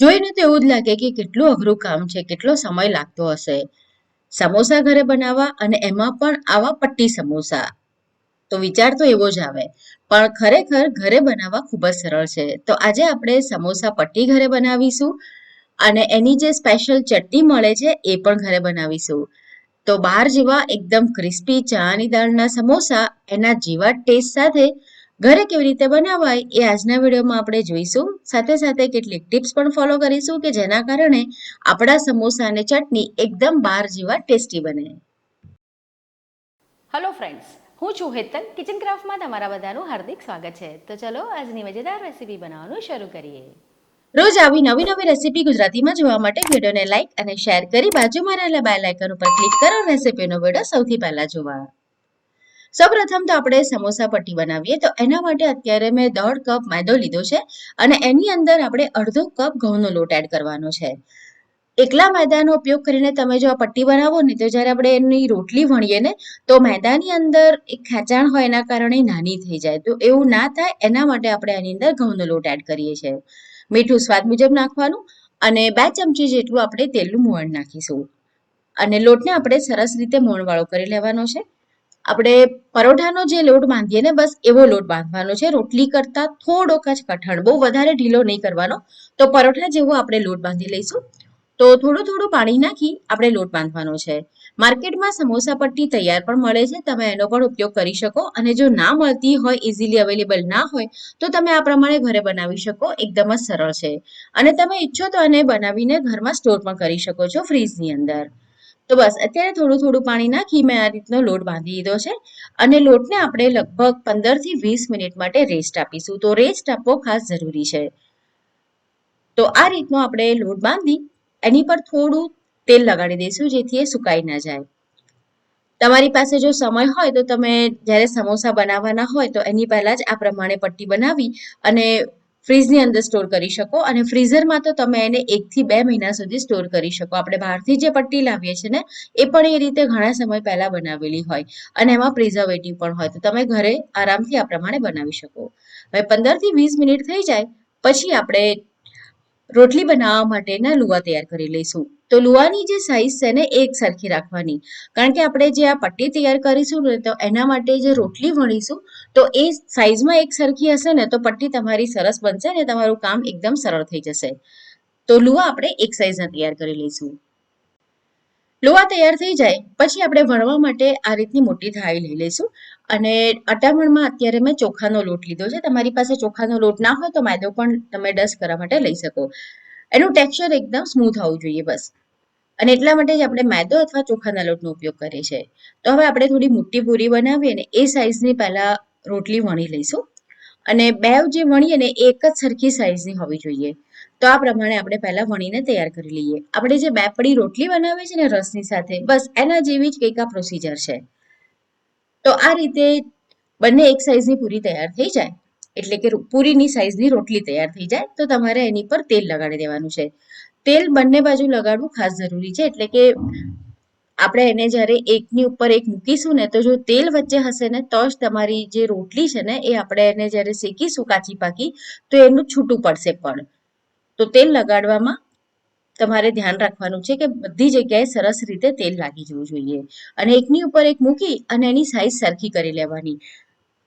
જોઈને તો એવું જ લાગે કે કેટલું અઘરું કામ છે, કેટલો સમય લાગતો હશે. સમોસા ઘરે બનાવવા અને એમાં પણ આવા પટ્ટી સમોસા. તો વિચાર તો એવો જ આવે. પણ ખરેખર ઘરે બનાવવા ખૂબ જ સરળ છે. તો આજે આપણે સમોસા પટ્ટી ઘરે બનાવીશું અને એની જે સ્પેશિયલ ચટણી મળે છે, એ પણ ઘરે બનાવીશું. તો બહાર જેવા એકદમ ક્રિસ્પી ચાની દાળના સમોસા એના જેવા ટેસ્ટ સાથે ઘરે કેવી રીતે બનાવાય એ આજના વિડીયોમાં આપણે જોઈશું. સાથે સાથે કેટલીક ટિપ્સ પણ ફોલો કરીશું કે જેના કારણે આપણા સમોસા અને ચટણી એકદમ બહાર જેવા ટેસ્ટી બને. હલો ફ્રેન્ડ્સ હું છું હેતલ કિચન ક્રાફ્ટમાં તમારા બધાનું હાર્દિક સ્વાગત છે. તો ચલો આજની મજેદાર રેસીપી બનાવવાનું શરૂ કરીએ. રોજ આવી નવી નવી રેસીપી ગુજરાતીમાં જોવા માટે વિડીયોને લાઇક અને શેર કરી બાજુમાં રહેલા બેલ આઇકન ઉપર ક્લિક કરો રેસીપીનો વીડિયો સૌથી પહેલા જોવા. સૌપ્રથમ તો આપણે સમોસા પટ્ટી બનાવીએ. તો એના માટે અત્યારે મેં દોઢ કપ મેદો લીધો છે અને એની અંદર આપણે અડધો કપ ઘઉંનો લોટ એડ કરવાનો છે. એકલા મેદાનો ઉપયોગ કરીને તમે જો આ પટ્ટી બનાવો ને તો જ્યારે આપણે એની રોટલી વણીએ ને તો મેદાની અંદર એક ખેંચાણ હોય એના કારણે નાની થઈ જાય. તો એવું ના થાય, એના માટે આપણે એની અંદર ઘઉંનો લોટ એડ કરીએ છીએ. મીઠું સ્વાદ મુજબ નાખવાનું અને બે ચમચી જેટલું આપણે તેલનું મોણ નાખીશું. અને લોટને આપણે સરસ રીતે મોણવાળો કરી લેવાનો છે. આપણે પરોઠાનો જે લોટ બાંધીએ ને, બસ એવો લોટ બાંધવાનો છે. રોટલી કરતાં થોડોક જ કઠણ, બહુ વધારે ઢીલો નહીં કરવાનો. તો પરોઠા જેવો આપણે લોટ બાંધી લઈશું. તો થોડું થોડું પાણી નાખી આપણે લોટ બાંધવાનો છે. માર્કેટમાં સમોસા પટ્ટી તૈયાર પણ મળે છે. તમે એનો પણ ઉપયોગ કરી શકો. અને જો ના મળતી હોય ઇઝીલી અવેલેબલ ના હોય, તો તમે આ પ્રમાણે ઘરે બનાવી શકો. એકદમ જ સરળ છે. અને તમે ઈચ્છો તો આને બનાવીને ઘરમાં સ્ટોર પણ કરી શકો છો ફ્રીજની અંદર. તો બસ, અત્યારે થોડું થોડું પાણી નાખી મેં આ રીતનો લોટ બાંધી દીધો છે અને લોટને આપણે લગભગ પંદરથી વીસ મિનિટ માટે રેસ્ટ આપીશું. તો રેસ્ટ આપવો ખાસ જરૂરી છે. તો આ રીતનો આપણે લોટ બાંધી એની પર થોડું તેલ લગાડી દઈશું જેથી એ સુકાઈ ના જાય. તમારી પાસે જો સમય હોય તો તમે જ્યારે સમોસા બનાવવાના હોય તો એની પહેલાં જ આ પ્રમાણે પટ્ટી બનાવી અને ફ્રીજની અંદર સ્ટોર કરી શકો અને ફ્રીઝરમાં તો તમે એને એકથી બે મહિના સુધી સ્ટોર કરી શકો. આપણે બહારથી જે પટ્ટી લાવીએ છીએ ને, એ પણ એ રીતે ઘણા સમય પહેલાં બનાવેલી હોય અને એમાં પ્રિઝર્વેટિવ પણ હોય. તો તમે ઘરે આરામથી આ પ્રમાણે બનાવી શકો. હવે પંદરથી વીસ મિનિટ થઈ જાય, પછી આપણે રોટલી બનાવવા માટેના લુવા તૈયાર કરી લઈશું. તો લુવાની જે સાઈઝ છે ને એક સરખી રાખવાની. કારણ કે આપણે જે આ પટ્ટી તૈયાર કરીશું ને તો એના માટે જે રોટલી વણીશું, તો એ સાઈઝમાં એક સરખી હશે ને તો પટ્ટી તમારી સરસ બનશે ને તમારું કામ એકદમ સરળ થઈ જશે. તો લુવા આપણે એક સાઈઝના તૈયાર કરી લઈશું. લુવા તૈયાર થઈ જાય, પછી આપણે વણવા માટે આ રીતની મોટી થાળી લઈ લઈશું. અને અટામણમાં અત્યારે મેં ચોખાનો લોટ લીધો છે, તમારી પાસે ચોખાનો લોટ ના હોય તો માયદો પણ તમે ડસ્ટ કરવા માટે લઈ શકો. એનું ટેક્સચર એકદમ સ્મૂથ હોવું જોઈએ બસ. અને એટલા માટે જ આપણે મેદો અથવા ચોખાના લોટનો ઉપયોગ કરીએ છીએ. તો હવે આપણે થોડી મોટી પૂરી બનાવીએ ને એ સાઇઝની પહેલાં રોટલી વણી લઈશું. અને બે જે વણીએ ને એક જ સરખી સાઇઝની હોવી જોઈએ. તો આ પ્રમાણે આપણે પહેલાં વણીને તૈયાર કરી લઈએ. આપણે જે બે પડી રોટલી બનાવીએ છીએ ને રસની સાથે, બસ એના જેવી જ કંઈક આ પ્રોસિજર છે. તો આ રીતે બંને એક સાઇઝની પૂરી તૈયાર થઈ જાય. એટલે કે પૂરીની સાઈઝની રોટલી તૈયાર થઈ જાય, તો તમારે એની પર તેલ લગાડી દેવાનું છે. તેલ બંને બાજુ લગાડવું ખાસ જરૂરી છે, એટલે કે આપણે એને જ્યારે એકની ઉપર એક મૂકીશું ને, તો જો તેલ વચ્ચે હશે ને, તો જ તમારી જે રોટલી છે ને, એ આપણે એને જ્યારે શેકીશું કાચી પાકી, તો એનું છૂટું પડશે પણ. તો તેલ લગાડવામાં તમારે ધ્યાન રાખવાનું છે કે બધી જગ્યાએ સરસ રીતે તેલ લાગી જવું જોઈએ. અને એકની ઉપર એક મૂકી અને એની સાઈઝ સરખી કરી લેવાની.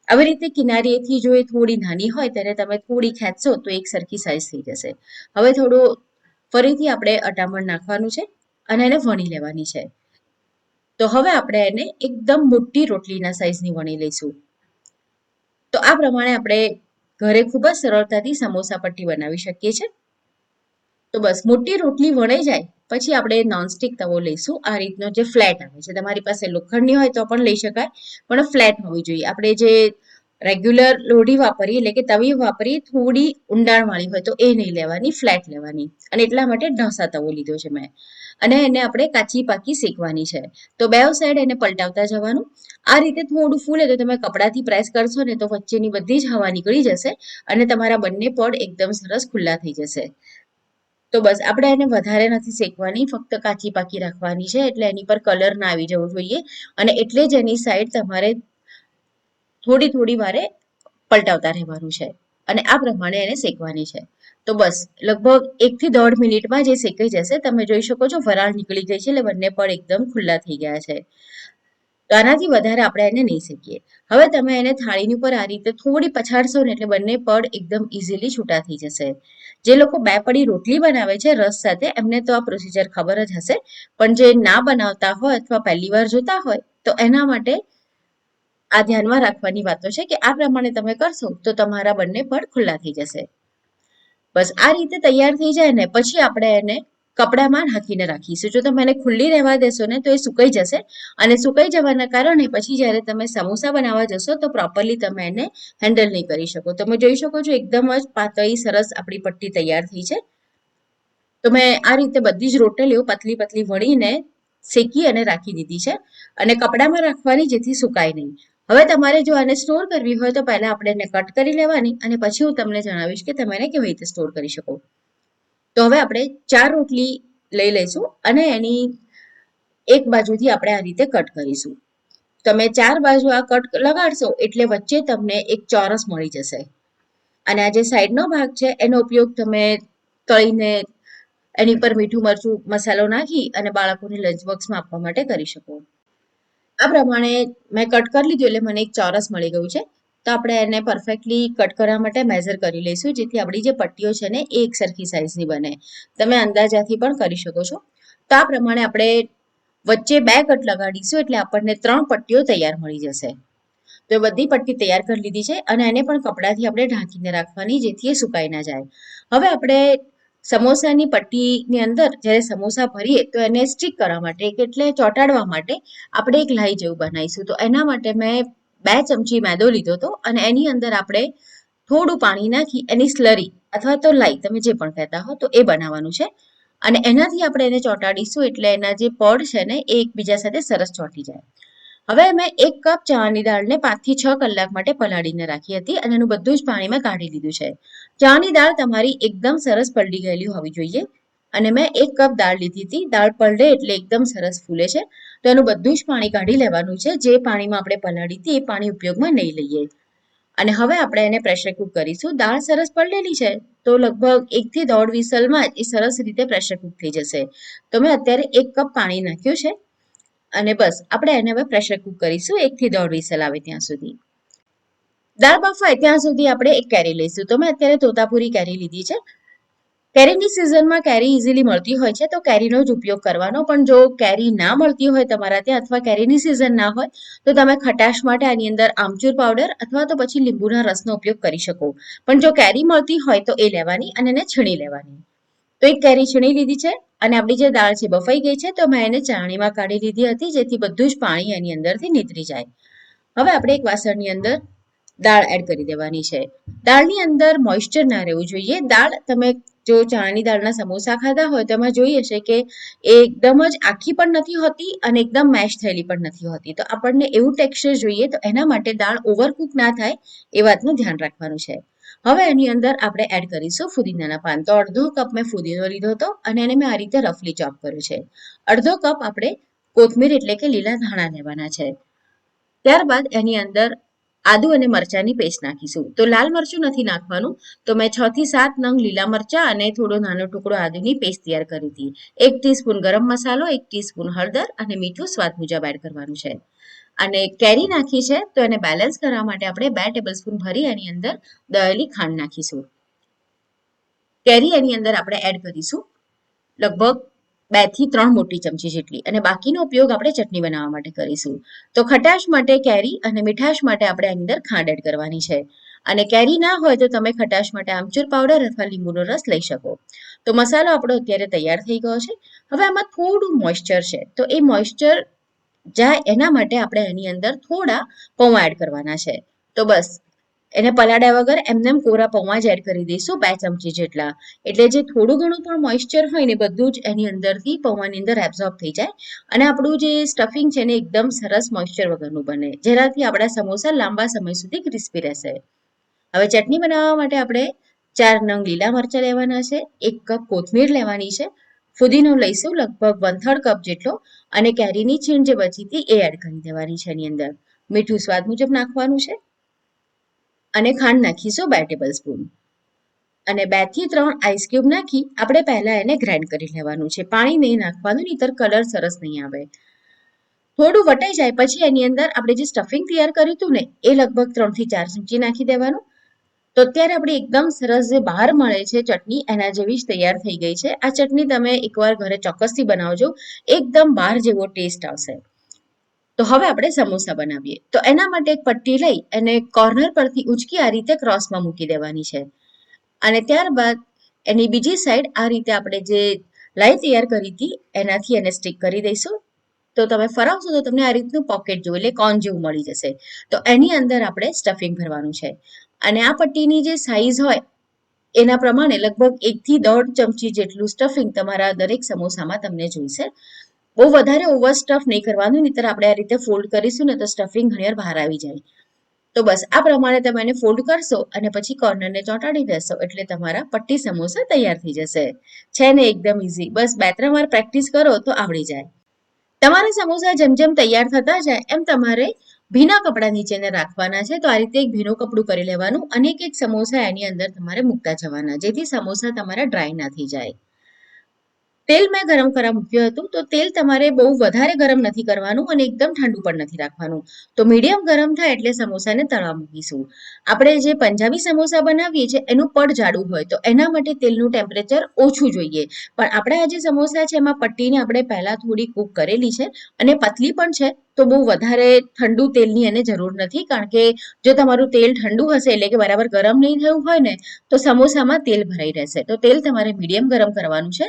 આવી રીતે કિનારીએથી જો એ થોડી નાની હોય ત્યારે તમે થોડી ખેંચશો તો એક સરખી સાઈઝ થઈ જશે. હવે થોડું ફરીથી આપણે અટામણ નાખવાનું છે અને એને વણી લેવાની છે. તો હવે આપણે એને એકદમ મોટી રોટલીના સાઈઝની વણી લઈશું. તો આ પ્રમાણે આપણે ઘરે ખૂબ જ સરળતાથી સમોસા પટ્ટી બનાવી શકીએ છીએ. તો બસ મોટી રોટલી વણાઈ જાય પછી આપણે નોનસ્ટિક તવો લઈશું. આ રીતનો જે ફ્લેટ આવે છે. તમારી પાસે લોખંડની હોય તો પણ લઈ શકાય, પણ ફ્લેટ હોવી જોઈએ. આપણે જે રેગ્યુલર લોઢી વાપરીએ, એટલે કે તવી વાપરીએ, થોડી ઊંડાણવાળી હોય તો એ નહીં લેવાની ફ્લેટ લેવાની. અને એટલા માટે ઢોસા તવો લીધો છે મેં. અને એને આપણે કાચી પાકી શેકવાની છે. તો બે સાઈડ એને પલટાવતા જવાનું. આ રીતે થોડું ફૂલે તો તમે કપડાથી પ્રેસ કરશો ને તો વચ્ચેની બધી જ હવા નીકળી જશે અને તમારા બંને પડ એકદમ સરસ ખુલ્લા થઈ જશે. તો બસ, આપણે એને વધારે નથી શેકવાની, ફક્ત કાચી પાકી રાખવાની છે, એટલે એની પર કલર ના આવી જવો જોઈએ. અને એટલે જ એની સાઈડ તમારે થોડી થોડી વારે પલટાવતા રહેવાનું છે. અને આ પ્રમાણે એને શેકવાની છે. તો બસ, લગભગ એકથી દોઢ મિનિટમાં જે શેકાઈ જશે, તમે જોઈ શકો છો, વરાળ નીકળી ગઈ છે, એટલે બંને પડ એકદમ ખુલ્લા થઈ ગયા છે. તો આનાથી વધારે આપણે એને નહીં શેકીએ. હવે તમે એને થાળીની ઉપર આ રીતે થોડી પછાડશો ને એટલે બંને પડ એકદમ ઇઝીલી છૂટા થઈ જશે. જે લોકો બે પડી રોટલી બનાવે છે રસ સાથે, એમને તો આ પ્રોસિજર ખબર જ હશે. પણ જે ના બનાવતા હોય અથવા પહેલી વાર જોતા હોય, તો એના માટે આ ધ્યાનમાં રાખવાની વાતો છે કે આ પ્રમાણે તમે કરશો, તો તમારા બંને પડ ખુલ્લા થઈ જશે. બસ આ રીતે તૈયાર થઈ જાય ને, પછી આપણે એને કપડામાં ઢાંકીને રાખીશું. જો તમે એને ખુલ્લી રહેવા દેશો ને, તો એ સુકાઈ જશે. અને સુકાઈ જવાના કારણે પછી જ્યારે તમે સમોસા બનાવવા જશો, તો પ્રોપરલી તમે એને હેન્ડલ નહીં કરી શકો. તમે જોઈ શકો છો, એકદમ જ પાતળી, સરસ આપણી પટ્ટી તૈયાર થઈ છે. તો મેં આ રીતે બધી જ રોટલીઓ પતલી પતલી વણીને શેકી અને રાખી દીધી છે. અને કપડામાં રાખવાની જેથી સુકાય નહીં. હવે તમારે જો આને સ્ટોર કરવી હોય, તો પહેલા આપણે એને કટ કરી લેવાની અને પછી હું તમને જણાવીશ કે તમે એને કેવી રીતે સ્ટોર કરી શકો. તો હવે આપણે ચાર રોટલી લઈ લઈશું અને એની એક બાજુથી આપણે આ રીતે કટ કરીશું. તમે ચાર બાજુ આ કટ લગાડશો એટલે વચ્ચે તમને એક ચોરસ મળી જશે. અને આ જે સાઈડનો ભાગ છે એનો ઉપયોગ તમે તળીને એની પર મીઠું, મરચું, મસાલો નાખી અને બાળકોને લંચ બોક્સમાં આપવા માટે કરી શકો. આ પ્રમાણે મેં કટ કરી લીધું એટલે મને એક ચોરસ મળી ગયું છે. તો આપણે એને પરફેક્ટલી કટ કરવા માટે મેઝર કરી લઈશું, જેથી આપણી જે પટ્ટીઓ છે ને એ એક સરખી સાઇઝની બને. તમે અંદાજાથી પણ કરી શકો છો. તો આ પ્રમાણે આપણે વચ્ચે બે કટ લગાડીશું, એટલે આપણને ત્રણ પટ્ટીઓ તૈયાર મળી જશે. તો બધી પટ્ટી તૈયાર કરી લીધી છે, અને એને પણ કપડાથી આપણે ઢાંકીને રાખવાની, જેથી એ સુકાઈ ના જાય. હવે આપણે સમોસાની પટ્ટીની અંદર જ્યારે સમોસા ભરીએ, તો એને સ્ટીક કરવા માટે એટલે ચોંટાડવા માટે આપણે એક લાઈ જેવું બનાવીશું. તો એના માટે મેં બે ચમચી મેદો લીધો હતો અને એની અંદર આપણે થોડું પાણી નાખી, એની સ્લરી અથવા તો લાઈ, તમે જે પણ કહેતા હો, તો એ બનાવવાનું છે. અને એનાથી આપણે એને ચોંટાડીશું એટલે એના જે પડ છે ને, એ એકબીજા સાથે સરસ ચોંટી જાય. હવે મેં એક કપ ચાની દાળને પાંચથી છ કલાક માટે પલાળીને રાખી હતી અને એનું બધું જ પાણી મેં કાઢી લીધું છે. ચાની દાળ તમારી એકદમ સરસ પલળી ગયેલી હોવી જોઈએ. અને મેં એક કપ દાળ લીધી હતી. દાળ પલળે એટલે એકદમ સરસ ફૂલે છે. તો એનું બધું જ પાણી કાઢી લેવાનું છે. જે પાણીમાં આપણે પલાળી હતી એ પાણી ઉપયોગમાં નહીં લઈએ. અને હવે આપણે એને પ્રેશર કુક કરીશું. દાળ સરસ પલળેલી છે. તો લગભગ એકથી દોઢ વિસલમાં જ એ સરસ રીતે પ્રેશર કુક થઈ જશે. તો મેં અત્યારે એક કપ પાણી નાખ્યું છે. અને બસ, આપણે એને હવે પ્રેશર કુક કરીશું. એકથી દોઢ વિસલ આવે ત્યાં સુધી. દાળ બફાય ત્યાં સુધી આપણે એક કેરી લઈશું. તો મેં અત્યારે તોતાપુરી કેરી લીધી છે. કેરીની સિઝનમાં કેરી ઇઝીલી મળતી હોય છે, તો કેરીનો જ ઉપયોગ કરવાનો. પણ જો કેરી ના મળતી હોય તમારા ત્યાં અથવા કેરીની સિઝન ના હોય, તો તમે ખટાશ માટે આની અંદર આમચૂર પાવડર અથવા તો પછી લીંબુના રસનો ઉપયોગ કરી શકો. પણ જો કેરી મળતી હોય તો એ લેવાની અને એને છીણી લેવાની. તો એક કેરી છીણી લીધી છે અને આપણી જે દાળ છે બફાઈ ગઈ છે, તો મેં એને ચાણીમાં કાઢી લીધી હતી, જેથી બધું જ પાણી એની અંદરથી નીતરી જાય. હવે આપણે એક વાસણની અંદર દાળ એડ કરી દેવાની છે. દાળની અંદર મોઇશ્ચર ના રહેવું જોઈએ. દાળ તમે જો ચણાની દાળના સમોસા ખાધા હોય તો એમાં જોઈ હશે કે એકદમ જ આખી પણ નથી હોતી અને એકદમ મેશ થયેલી પણ નથી હોતી. તો આપણને એવું ટેક્સચર જોઈએ તો એના માટે દાળ ઓવરકુક ના થાય એ વાતનું ધ્યાન રાખવાનું છે. હવે એની અંદર આપણે એડ કરીશું ફુદીનાના પાન. તો અડધો કપ મેં ફુદીનો લીધો હતો અને એને મેં આ રીતે રફલી ચોપ કર્યું છે. અડધો કપ આપણે કોથમીર એટલે કે લીલા ધાણા લેવાના છે. ત્યારબાદ એની અંદર આદુ અને મરચાંની પેસ્ટ નાખીશું. તો લાલ મરચું નથી નાખવાનું, તો મેં છ થી સાત નંગ લીલા મરચાં અને થોડો નાનો ટુકડો આદુની પેસ્ટ તૈયાર કરી હતી. એક ટીસ્પૂન ગરમ મસાલો, એક ટીસ્પૂન હળદર અને મીઠું સ્વાદ મુજબ એડ કરવાનું છે. અને કેરી નાખી છે, તો એને બેલેન્સ કરવા માટે આપણે બે ટેબલ સ્પૂન ભરી એની અંદર દળેલી ખાંડ નાખીશું. કેરી એની અંદર આપણે એડ કરીશું. લગભગ બેથી ત્રણ મોટી ચમચી જેટલી અને બાકીનો ઉપયોગ આપણે ચટણી બનાવવા માટે કરીશું. તો ખટાશ માટે કેરી અને મીઠાશ માટે આપણે આની અંદર ખાંડ એડ કરવાની છે. અને કેરી ના હોય તો તમે ખટાશ માટે આમચૂર પાવડર અથવા લીંબુનો રસ લઈ શકો. તો મસાલો આપણો અત્યારે તૈયાર થઈ ગયો છે. હવે આમાં થોડું મોઇશ્ચર છે. તો એ મોઇશ્ચર જાય એના માટે આપણે એની અંદર થોડા પૌવા એડ કરવાના છે. તો બસ એને પલાળ્યા વગર એમનેમ એમ કોરા પૌવા જ એડ કરી દઈશું બે ચમચી જેટલા. એટલે જે થોડું ઘણું પણ મોઇશ્ચર હોય ને બધું જ એની અંદરથી પૌવાની અંદર એબ્ઝોર્બ થઈ જાય. અને આપણું જે સ્ટફિંગ છે ને એકદમ સરસ મોઇશ્ચર વગરનું બને. જેનાથી આપણા સમોસા લાંબા સમય સુધી ક્રિસ્પી રહેશે. હવે ચટણી બનાવવા માટે આપણે ચાર નંગ લીલા મરચાં લેવાના છે, એક કપ કોથમીર લેવાની છે. ફુદીનો લઈશું લગભગ વન થર્ડ કપ જેટલો અને કેરીની છીણ જે બચી હતી એ એડ કરી દેવાની છે એની અંદર. મીઠું સ્વાદ મુજબ નાખવાનું છે. અને ખાંડ નાખીશું બે ટેબલ સ્પૂન અને બેથી ત્રણ આઈસ ક્યુબ નાખી આપણે પહેલાં એને ગ્રાઇન્ડ કરી લેવાનું છે. પાણી નહીં નાખવાનું, નહીતર કલર સરસ નહીં આવે. થોડું વટાઈ જાય પછી એની અંદર આપણે જે સ્ટફિંગ તૈયાર કર્યું હતું ને, એ લગભગ ત્રણથી ચાર ચમચી નાખી દેવાનું. તો અત્યારે આપણે એકદમ સરસ જે બહાર મળે છે ચટણી, એના જેવી જ તૈયાર થઈ ગઈ છે. આ ચટણી તમે એકવાર ઘરે ચોક્કસથી બનાવજો. એકદમ બહાર જેવો ટેસ્ટ આવશે. તો હવે આપણે સમોસા બનાવીએ. તો એના માટે એક પટ્ટી લઈ અને કોર્નર પરથી ઉંચકી આ રીતે ક્રોસમાં મૂકી દેવાની છે. અને ત્યારબાદ એની બીજી સાઈડ આ રીતે આપણે જે લાઈ તૈયાર કરી હતી, એનાથી એને સ્ટિક કરી દઈશું. તો તમે ફરાવશો તો તમને આ રીતનું પોકેટ જેવું એટલે કોન જેવું મળી જશે. તો એની અંદર આપણે સ્ટફિંગ ભરવાનું છે. અને આ પટ્ટીની જે સાઈઝ હોય, એના પ્રમાણે લગભગ એકથી દોઢ ચમચી જેટલું સ્ટફિંગ તમારા દરેક સમોસામાં તમને જોઈશે. બહુ વધારે ઓવર સ્ટફ નહીં કરવાનું, નહીતર આપણે આ રીતે ફોલ્ડ કરીશું ને તો સ્ટફિંગ ઘણી બહાર આવી જાય. તો બસ, આ પ્રમાણે તમે એને ફોલ્ડ કરશો અને પછી કોર્નરને ચોંટાડી દેશો એટલે તમારા પટ્ટી સમોસા તૈયાર થઈ જશે. છે ને એકદમ ઇઝી બસ, બે ત્રણ વાર પ્રેક્ટિસ કરો તો આવડી જાય. તમારા સમોસા જેમ જેમ તૈયાર થતા જાય, એમ તમારે ભીના કપડા નીચેને રાખવાના છે. તો આ રીતે એક ભીનું કપડું કરી લેવાનું. અને એક એક સમોસા એની અંદર તમારે મૂકતા જવાના, જેથી સમોસા તમારા ડ્રાય ના થઈ જાય. તેલ મેં ગરમ કરવા મૂક્યું હતું, તો તેલ તમારે બહુ વધારે ગરમ નથી કરવાનું અને એકદમ ઠંડુ પણ નથી રાખવાનું. તો મીડિયમ ગરમ થાય એટલે સમોસાને તળવા મૂકીશું. આપણે જે પંજાબી સમોસા બનાવીએ છીએ, એનું પડ જાડું હોય, તો એના માટે તેલનું ટેમ્પરેચર ઓછું જોઈએ. પણ આપણે આ જે સમોસા છે, એમાં પટ્ટીને આપણે પહેલાં થોડી કૂક કરેલી છે અને પતલી પણ છે, તો બહુ વધારે ઠંડુ તેલની એને જરૂર નથી, કારણ કે જો તમારું તેલ ઠંડુ હશે, એટલે કે બરાબર ગરમ નહીં થયું હોય ને, તો સમોસામાં તેલ ભરાઈ રહેશે. તો તેલ તમારે મીડિયમ ગરમ કરવાનું છે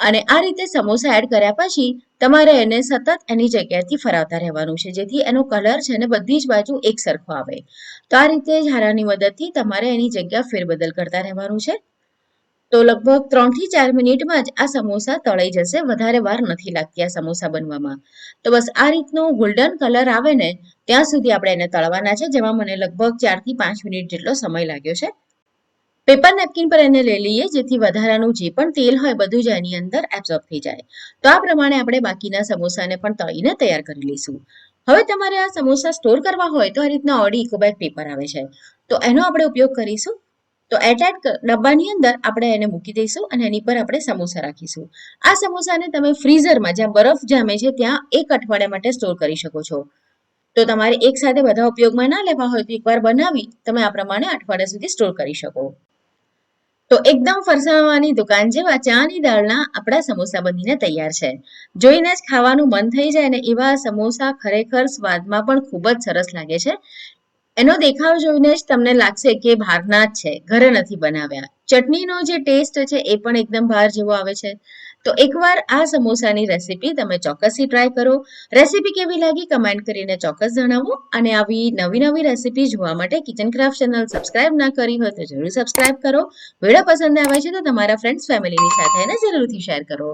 અને આ રીતે સમોસા એડ કર્યા પછી તમારે એને સતત એની જગ્યાએથી ફરાવતા રહેવાનું છે. જેથી એનો કલર છે ને બધી જ બાજુ એક સરખો આવે. તો આ રીતે ઝારાની મદદથી તમારે એની જગ્યા ફેરબદલ કરતા રહેવાનું છે. તો લગભગ ત્રણથી ચાર મિનિટમાં જ આ સમોસા તળાઈ જશે. વધારે વાર નથી લાગતી આ સમોસા બનવામાં. તો બસ આ રીતનો ગોલ્ડન કલર આવે ને, ત્યાં સુધી આપણે એને તળવાના છે, જેમાં મને લગભગ ચારથી પાંચ મિનિટ જેટલો સમય લાગ્યો છે. પેપર નેપકિન પર એને લઈ લઈએ, જેથી વધારાનું જે પણ તેલ હોય બધું જ એની અંદર એબ્ઝોર્બ થઈ જાય. તો આ પ્રમાણે આપણે બાકીના સમોસાને પણ તળીને તૈયાર કરી લઈશું. હવે તમારે આ સમોસા સ્ટોર કરવા હોય તો આ રીતના ઓડી ઇકોબેગ પેપર આવે છે. તો એનો આપણે ઉપયોગ કરીશું. તો એટાટ ડબ્બાની અંદર આપણે એને મૂકી દઈશું અને એની પર આપણે સમોસા રાખીશું. આ સમોસાને તમે ફ્રીઝરમાં જ્યાં બરફ જામે છે, ત્યાં એક અઠવાડિયા માટે સ્ટોર કરી શકો છો. તો તમારે એક સાથે બધા ઉપયોગમાં ના લેવા હોય તો એકવાર બનાવી તમે આ પ્રમાણે અઠવાડિયા સુધી સ્ટોર કરી શકો. તો એકદમ ફરસાણવાની દુકાન જેવા ચાની દાળના આપણા સમોસા બનીને તૈયાર છે. જોઈને જ ખાવાનું મન થઈ જાય ને એવા સમોસા ખરેખર સ્વાદમાં પણ ખૂબ જ સરસ લાગે છે. એનો દેખાવ જોઈને જ તમને લાગશે કે બહારના જ છે, ઘરે નથી બનાવ્યા. ચટણીનો જે ટેસ્ટ છે એ પણ એકદમ બહાર જેવો આવે છે. તો એકવાર આ સમોસાની રેસીપી તમે ચોક્કસથી ટ્રાય કરો. રેસીપી કેવી લાગી કમેન્ટ કરીને ચોક્કસ જણાવો અને આવી નવી નવી રેસીપી જોવા માટે કિચન ક્રાફ્ટ ચેનલ સબસ્ક્રાઇબ ના કરી હોય તો જરૂર સબસ્ક્રાઇબ કરો. વીડિયો પસંદ આવે છે તો તમારા ફ્રેન્ડ્સ ફેમિલીની સાથે એને જરૂરથી શેર કરો.